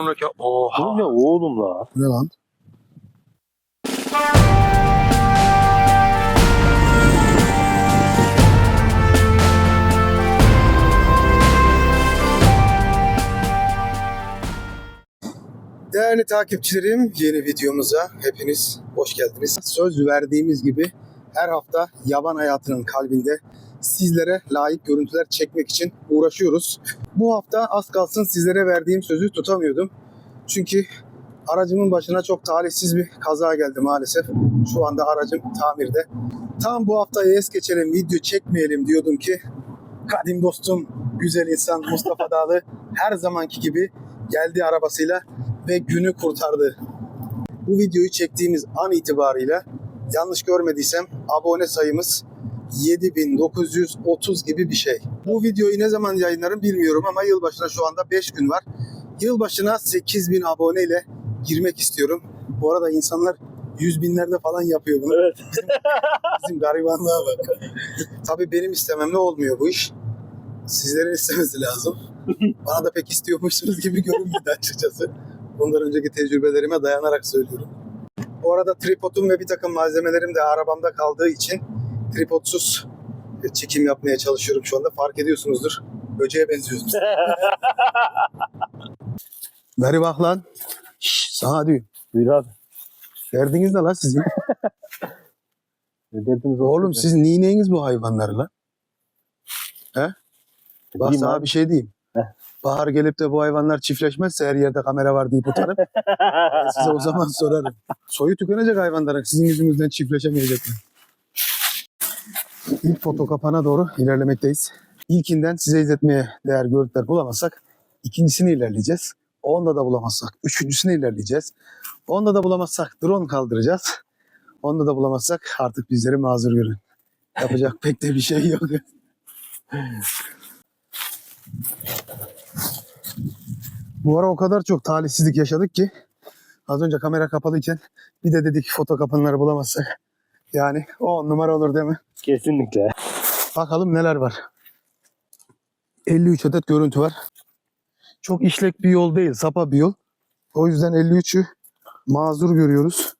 sonraki oha. Bu ne oğlum la? Ne lan? Değerli takipçilerim, yeni videomuza hepiniz hoş geldiniz. Söz verdiğimiz gibi her hafta yaban hayatının kalbinde sizlere layık görüntüler çekmek için uğraşıyoruz. Bu hafta az kalsın sizlere verdiğim sözü tutamıyordum. Çünkü aracımın başına çok talihsiz bir kaza geldi maalesef. Şu anda aracım tamirde. Tam bu haftayı es geçelim, video çekmeyelim diyordum ki kadim dostum, güzel insan Mustafa Dağlı her zamanki gibi geldi arabasıyla ve günü kurtardı. Bu videoyu çektiğimiz an itibarıyla yanlış görmediysem abone sayımız 7930 gibi bir şey. Bu videoyu ne zaman yayınlarım bilmiyorum ama yılbaşına şu anda 5 gün var. Yılbaşına 8000 aboneyle girmek istiyorum. Bu arada insanlar yüz binlerde falan yapıyor bunu. Evet. Bizim garibanlığa bak. Tabii benim istememle olmuyor bu iş. Sizlerin istemesi lazım. Bana da pek istiyormuşsunuz gibi görünmedi açıkçası. Bundan önceki tecrübelerime dayanarak söylüyorum. Bu arada tripodum ve bir takım malzemelerim de arabamda kaldığı için tripodsuz çekim yapmaya çalışıyorum şu anda. Fark ediyorsunuzdur. Böceğe benziyorsunuz. Ver bak lan. Şşş, sana diyor. Buyur abi. Derdiniz ne lan sizin? Ne derdiniz Oğlum siz nineyiniz bu hayvanları lan. Bak Bileyim sana abi. bir şey diyeyim. Heh. Bahar gelip de bu hayvanlar çiftleşmezse her yerde kamera var deyip utanıp ben size o zaman sorarım. Soyu tükenecek hayvanların sizin yüzünüzden çiftleşemeyecekler. İlk foto kapana doğru ilerlemekteyiz. İlkinden size izletmeye değer görüntüler bulamazsak ikincisini ilerleyeceğiz. Onda da bulamazsak üçüncüsünü ilerleyeceğiz. Onda da bulamazsak drone kaldıracağız. Onda da bulamazsak artık bizleri mazur görün. Yapacak pek de bir şey yok. Bu ara o kadar çok talihsizlik yaşadık ki az önce kamera kapalıyken bir de dedik foto kapanları bulamazsak yani o numara olur değil mi? Kesinlikle. Bakalım neler var. 53 adet görüntü var. Çok işlek bir yol değil, sapa bir yol. O yüzden 53'ü mazur görüyoruz.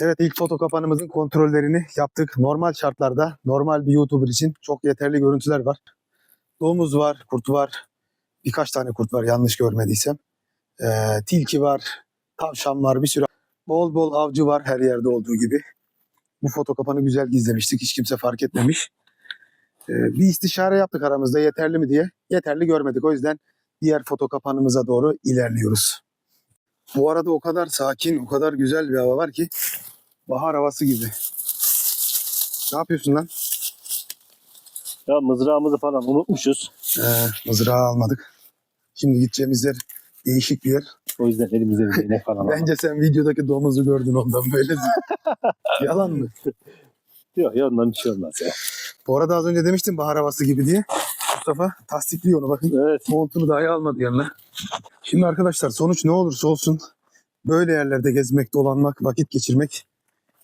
Evet ilk foto kapanımızın kontrollerini yaptık. Normal şartlarda normal bir YouTuber için çok yeterli görüntüler var. Domuz var, kurt var. Birkaç tane kurt var yanlış görmediysem. Ee, tilki var, tavşan var bir sürü. Bol bol avcı var her yerde olduğu gibi. Bu foto kapanı güzel gizlemiştik. Hiç kimse fark etmemiş. Ee, bir istişare yaptık aramızda yeterli mi diye. Yeterli görmedik. O yüzden diğer foto kapanımıza doğru ilerliyoruz. Bu arada o kadar sakin, o kadar güzel bir hava var ki bahar havası gibi. Ne yapıyorsun lan? Ya mızrağımızı falan unutmuşuz. Ee, mızrağı almadık. Şimdi gideceğimiz yer değişik bir yer. O yüzden elimize bir değnek falan aldık. Bence sen videodaki domuzu gördün ondan böyle. Yalan mı? Yok ya ondan bir şey olmaz ya. Bu arada az önce demiştim bahar havası gibi diye. Mustafa tasdikliyor onu bakın. Evet. Montunu dahi almadı yanına. Şimdi arkadaşlar sonuç ne olursa olsun böyle yerlerde gezmek, dolanmak, vakit geçirmek,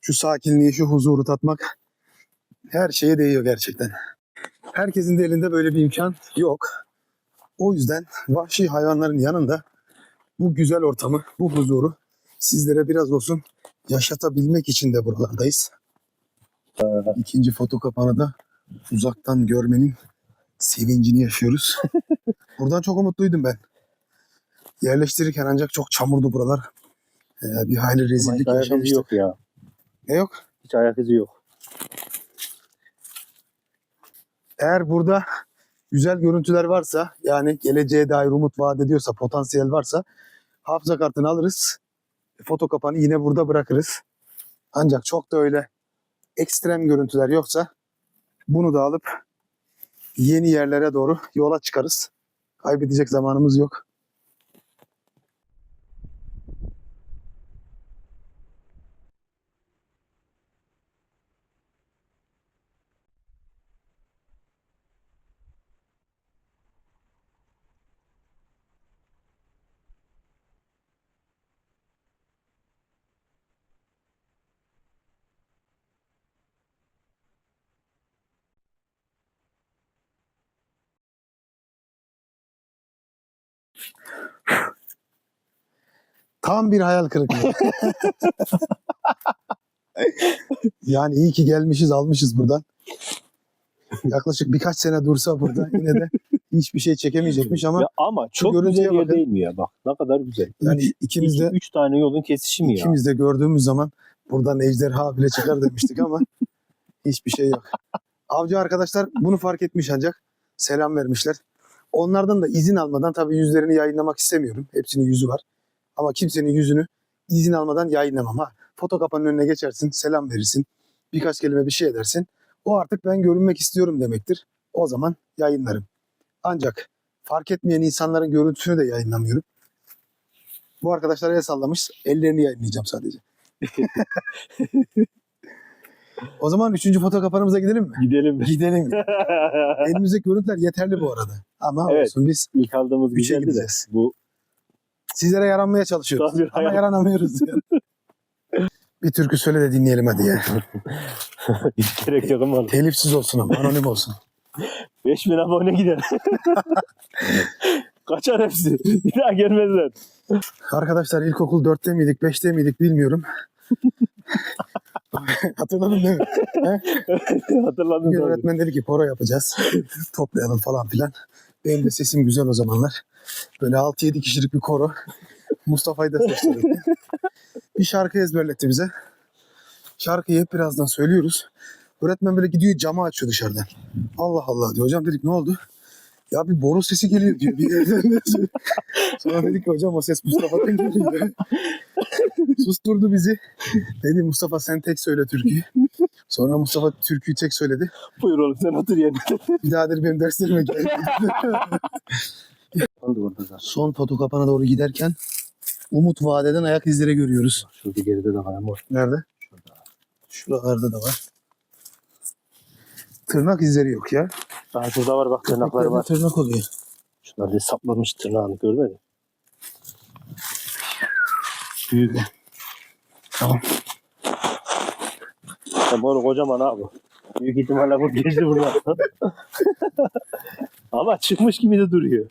şu sakinliği, şu huzuru tatmak her şeye değiyor gerçekten. Herkesin de elinde böyle bir imkan yok. O yüzden vahşi hayvanların yanında bu güzel ortamı, bu huzuru sizlere biraz olsun yaşatabilmek için de buralardayız. İkinci foto kapanı da uzaktan görmenin sevincini yaşıyoruz. Buradan çok umutluydum ben. Yerleştirirken ancak çok çamurdu buralar. Ee, bir hayli Ama rezillik hiç ayak izi yaşamıştık. yok ya. Ne yok? Hiç ayak izi yok. Eğer burada güzel görüntüler varsa yani geleceğe dair umut vaat ediyorsa potansiyel varsa hafıza kartını alırız. Foto kapanı yine burada bırakırız. Ancak çok da öyle ekstrem görüntüler yoksa bunu da alıp yeni yerlere doğru yola çıkarız. Kaybedecek zamanımız yok. Tam bir hayal kırıklığı. yani iyi ki gelmişiz almışız buradan. Yaklaşık birkaç sene dursa burada yine de hiçbir şey çekemeyecekmiş ama ya ama çok güzel yer bakın. değil mi ya? Bak ne kadar güzel. yani üç, ikimiz iki, de üç tane yolun kesişimi ya. ikimiz de gördüğümüz zaman buradan ejderha bile çıkar demiştik ama hiçbir şey yok. Avcı arkadaşlar bunu fark etmiş ancak selam vermişler. Onlardan da izin almadan tabii yüzlerini yayınlamak istemiyorum. Hepsinin yüzü var. Ama kimsenin yüzünü izin almadan yayınlamam. Ha, foto kapanın önüne geçersin, selam verirsin. Birkaç kelime bir şey edersin. O artık ben görünmek istiyorum demektir. O zaman yayınlarım. Ancak fark etmeyen insanların görüntüsünü de yayınlamıyorum. Bu arkadaşlar el sallamış. Ellerini yayınlayacağım sadece. o zaman üçüncü foto kapanımıza gidelim mi? Gidelim. Gidelim. Elimizdeki görüntüler yeterli bu arada. Ama Evet. olsun biz İlk aldığımız güzeldi de. gideceğiz. Bu Sizlere yaranmaya çalışıyoruz. Tabii, Ama hayal- yaranamıyoruz. yani. bir türkü söyle de dinleyelim hadi ya. hiç gerek yok ama. Telifsiz olsun ama anonim olsun. 5000 abone gider. Kaçar hepsi. Bir daha gelmezler. Arkadaşlar ilkokul 4'te miydik 5'te miydik bilmiyorum. Hatırladın değil mi? Hatırladın Bir tabii. öğretmen dedi ki poro yapacağız. Toplayalım falan filan. Benim de sesim güzel o zamanlar. Böyle 6-7 kişilik bir koro. Mustafa'yı da seçtirdi. bir şarkı ezberletti bize. Şarkıyı hep birazdan söylüyoruz. Öğretmen böyle gidiyor camı açıyor dışarıdan. Allah Allah diyor. Hocam dedik ne oldu? Ya bir boru sesi geliyor diyor. Bir söylüyor. Sonra dedik ki hocam o ses Mustafa'dan geliyor. Susturdu bizi. Dedi Mustafa sen tek söyle türküyü. Sonra Mustafa türküyü tek söyledi. Buyur oğlum sen otur yerine. Bir daha dedi benim derslerime gel. Son foto kapana doğru giderken umut vadeden ayak izleri görüyoruz. Şurada geride de var ama. Nerede? Şuralarda da var. Tırnak izleri yok ya. Daha şurada var bak tırnakları var. Tırnak oluyor. Şunlar bir saplamış tırnağını görmedin mi? Büyük. Tamam. Ya böyle kocaman abi. Büyük ihtimalle bu geçti buradan. Ama çıkmış gibi de duruyor.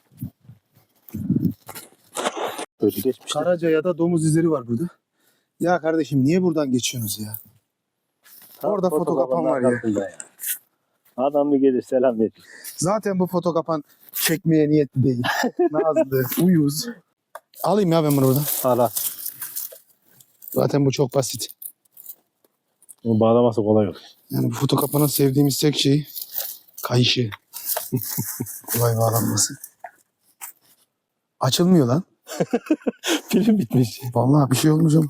Böyle geçmiş. Karaca ya da domuz izleri var burada. Ya kardeşim niye buradan geçiyorsunuz ya? orada foto kapan var ya. Adam bir gelir selam verir. Zaten bu foto kapan çekmeye niyetli değil. Nazlı, uyuz. Alayım ya ben bunu buradan. Hala. Zaten bu çok basit. Bunu bağlaması kolay yok. Yani bu foto kapanın sevdiğimiz tek şey kayışı. Kolay bağlanması. Açılmıyor lan. Pilim bitmiş. Vallahi bir şey olmuş ama.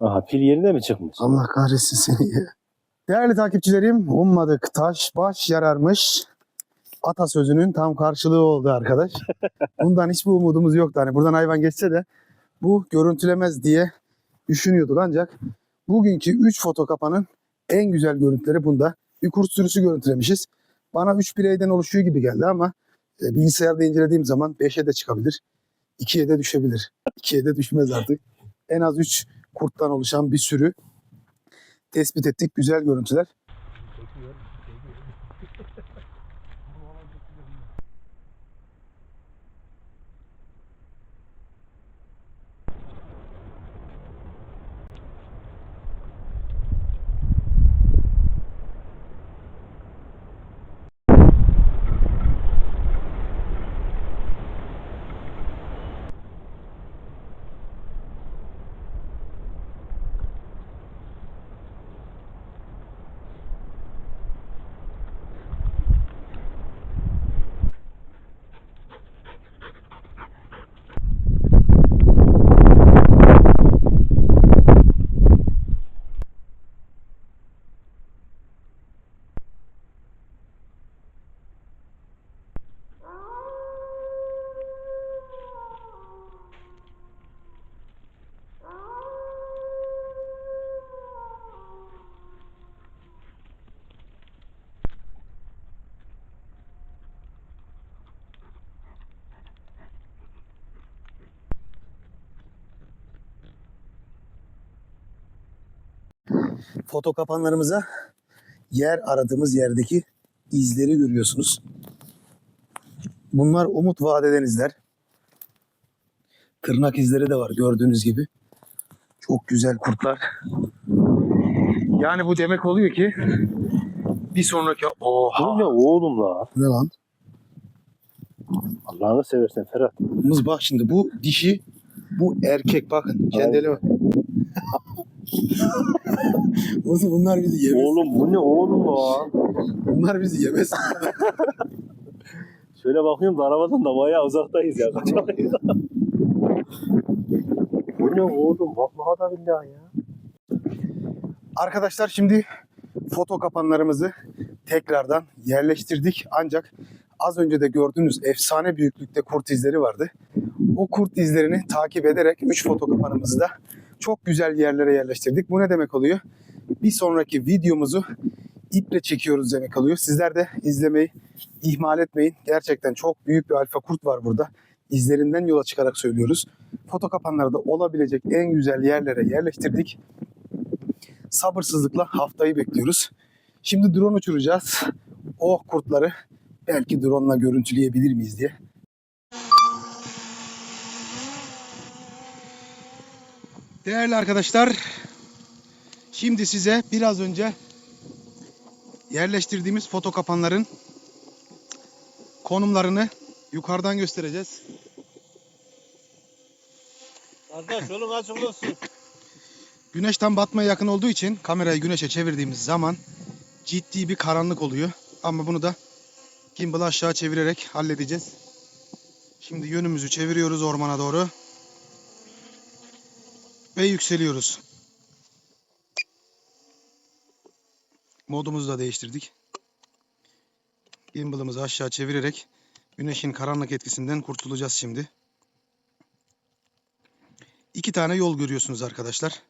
Aha pil yerine mi çıkmış? Allah kahretsin seni ya. Değerli takipçilerim, ummadık taş baş yararmış. Atasözünün tam karşılığı oldu arkadaş. Bundan hiçbir umudumuz yoktu. Hani buradan hayvan geçse de bu görüntülemez diye düşünüyorduk ancak bugünkü 3 foto kapanın en güzel görüntüleri bunda. Bir kurt sürüsü görüntülemişiz. Bana 3 bireyden oluşuyor gibi geldi ama e, bilgisayarda incelediğim zaman 5'e de çıkabilir. 2'ye de düşebilir. 2'ye de düşmez artık. En az 3 kurttan oluşan bir sürü tespit ettik. Güzel görüntüler. Foto kapanlarımıza yer aradığımız yerdeki izleri görüyorsunuz. Bunlar umut vaat eden izler. Tırnak izleri de var gördüğünüz gibi. Çok güzel kurtlar. Yani bu demek oluyor ki bir sonraki oha Bu ne oğlum la? ne lan? Allah'ını seversen Ferhat. Mız bak şimdi bu dişi bu erkek bakın kendileri bak. Mız bunlar bizi yemez. Oğlum bu ne oğlum la? Bunlar bizi yemez. Şöyle bakıyorum da arabadan da bayağı uzaktayız ya. Kaçamayız. bu ne oğlum? Vallahi da billahi ya. Arkadaşlar şimdi foto kapanlarımızı tekrardan yerleştirdik. Ancak az önce de gördüğünüz efsane büyüklükte kurt izleri vardı. O kurt izlerini takip ederek 3 foto kapanımızı da çok güzel yerlere yerleştirdik. Bu ne demek oluyor? Bir sonraki videomuzu iple çekiyoruz demek oluyor. Sizler de izlemeyi ihmal etmeyin. Gerçekten çok büyük bir alfa kurt var burada. İzlerinden yola çıkarak söylüyoruz. Foto kapanları da olabilecek en güzel yerlere yerleştirdik sabırsızlıkla haftayı bekliyoruz. Şimdi drone uçuracağız. O kurtları belki drone'la görüntüleyebilir miyiz diye. Değerli arkadaşlar, şimdi size biraz önce yerleştirdiğimiz foto kapanların konumlarını yukarıdan göstereceğiz. Kardeş yolun açık olsun. Güneş tam batmaya yakın olduğu için kamerayı güneşe çevirdiğimiz zaman ciddi bir karanlık oluyor. Ama bunu da gimbal'ı aşağı çevirerek halledeceğiz. Şimdi yönümüzü çeviriyoruz ormana doğru. Ve yükseliyoruz. Modumuzu da değiştirdik. Gimbal'ımızı aşağı çevirerek güneşin karanlık etkisinden kurtulacağız şimdi. İki tane yol görüyorsunuz arkadaşlar.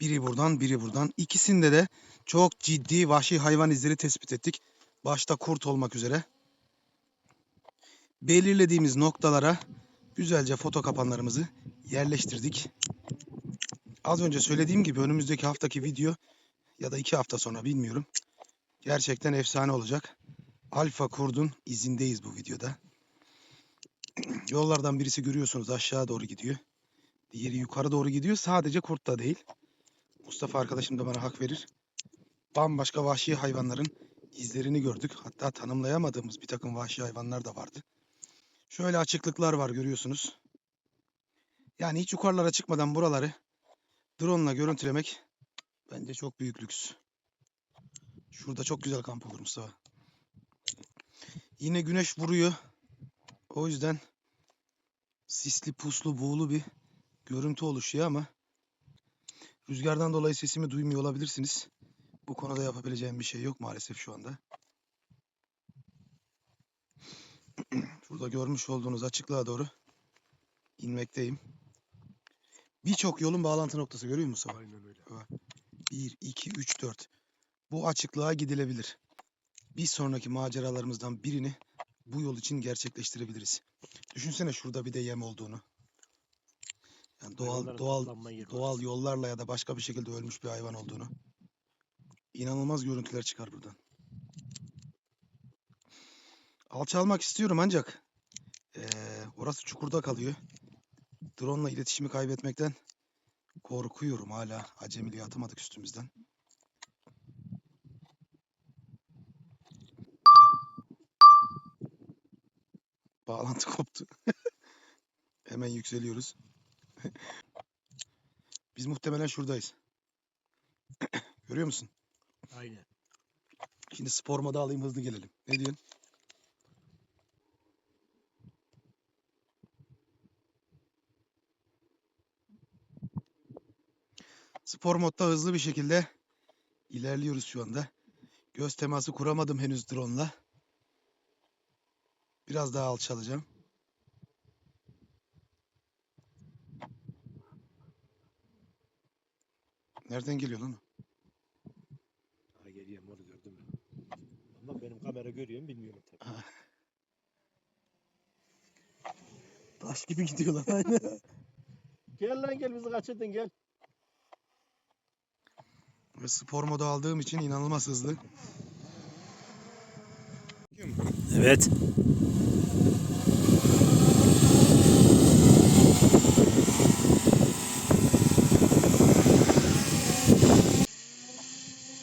Biri buradan, biri buradan. İkisinde de çok ciddi vahşi hayvan izleri tespit ettik. Başta kurt olmak üzere. Belirlediğimiz noktalara güzelce foto kapanlarımızı yerleştirdik. Az önce söylediğim gibi önümüzdeki haftaki video ya da iki hafta sonra bilmiyorum. Gerçekten efsane olacak. Alfa kurdun izindeyiz bu videoda. Yollardan birisi görüyorsunuz aşağı doğru gidiyor. Diğeri yukarı doğru gidiyor. Sadece kurt da değil. Mustafa arkadaşım da bana hak verir. Bambaşka vahşi hayvanların izlerini gördük. Hatta tanımlayamadığımız bir takım vahşi hayvanlar da vardı. Şöyle açıklıklar var görüyorsunuz. Yani hiç yukarılara çıkmadan buraları drone ile görüntülemek bence çok büyük lüks. Şurada çok güzel kamp olur Mustafa. Yine güneş vuruyor. O yüzden sisli, puslu, buğulu bir görüntü oluşuyor ama rüzgardan dolayı sesimi duymuyor olabilirsiniz. Bu konuda yapabileceğim bir şey yok maalesef şu anda. Şurada görmüş olduğunuz açıklığa doğru inmekteyim. Birçok yolun bağlantı noktası görüyor musun? Aynen öyle. 1, 2, 3, 4. Bu açıklığa gidilebilir. Bir sonraki maceralarımızdan birini bu yol için gerçekleştirebiliriz. Düşünsene şurada bir de yem olduğunu. Yani doğal doğal doğal yollarla ya da başka bir şekilde ölmüş bir hayvan olduğunu. İnanılmaz görüntüler çıkar buradan. Alçalmak istiyorum ancak eee, orası çukurda kalıyor. Drone ile iletişimi kaybetmekten korkuyorum hala. Acemiliği atamadık üstümüzden. Bağlantı koptu. Hemen yükseliyoruz. Biz muhtemelen şuradayız. Görüyor musun? Aynen. Şimdi spor moda alayım hızlı gelelim. Ne diyorsun? Spor modda hızlı bir şekilde ilerliyoruz şu anda. Göz teması kuramadım henüz drone'la. Biraz daha alçalacağım. Nereden geliyor lan? o? Ha geliyorum onu gördüm ben. Ama benim kamera görüyor mu bilmiyorum tabii. Taş gibi gidiyor lan. Gel lan gel bizi kaçırdın gel. Ve spor modu aldığım için inanılmaz hızlı. Evet.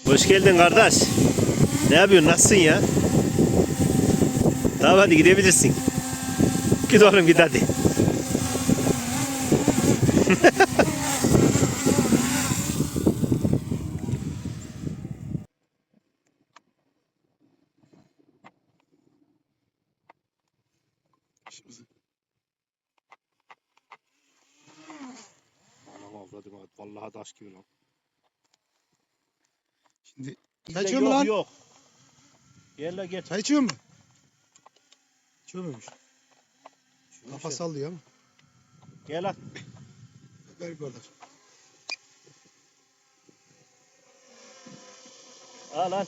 Hoş geldin kardeş. Ne yapıyorsun? Nasılsın ya? Tamam hadi gidebilirsin. Git oğlum git hadi. Anam avradım abi. Vallahi taş gibi lan. Şimdi Çay içiyor mu yok, lan? Yok. La gel. çay içiyor mu? İçiyor muymuş? Şunu Kafa şey- sallıyor ama. Gel lan. Ver bardak. Al lan.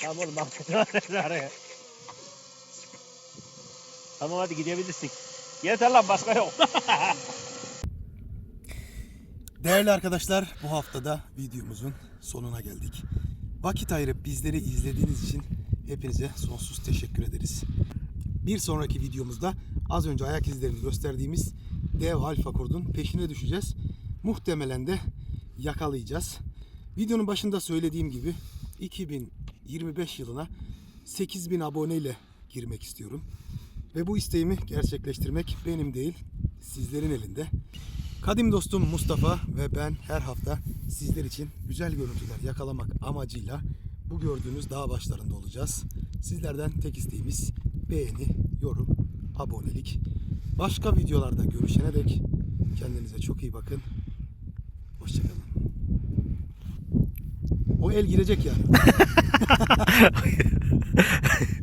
Tamam oğlum bak. Araya. tamam hadi gidebilirsin. Yeter lan başka yok. Değerli arkadaşlar bu haftada videomuzun sonuna geldik. Vakit ayırıp bizleri izlediğiniz için hepinize sonsuz teşekkür ederiz. Bir sonraki videomuzda az önce ayak izlerini gösterdiğimiz dev alfa kurdun peşine düşeceğiz. Muhtemelen de yakalayacağız. Videonun başında söylediğim gibi 2025 yılına 8000 aboneyle girmek istiyorum. Ve bu isteğimi gerçekleştirmek benim değil, sizlerin elinde. Kadim dostum Mustafa ve ben her hafta sizler için güzel görüntüler yakalamak amacıyla bu gördüğünüz dağ başlarında olacağız. Sizlerden tek isteğimiz beğeni, yorum, abonelik. Başka videolarda görüşene dek kendinize çok iyi bakın. Hoşçakalın. O el girecek yani.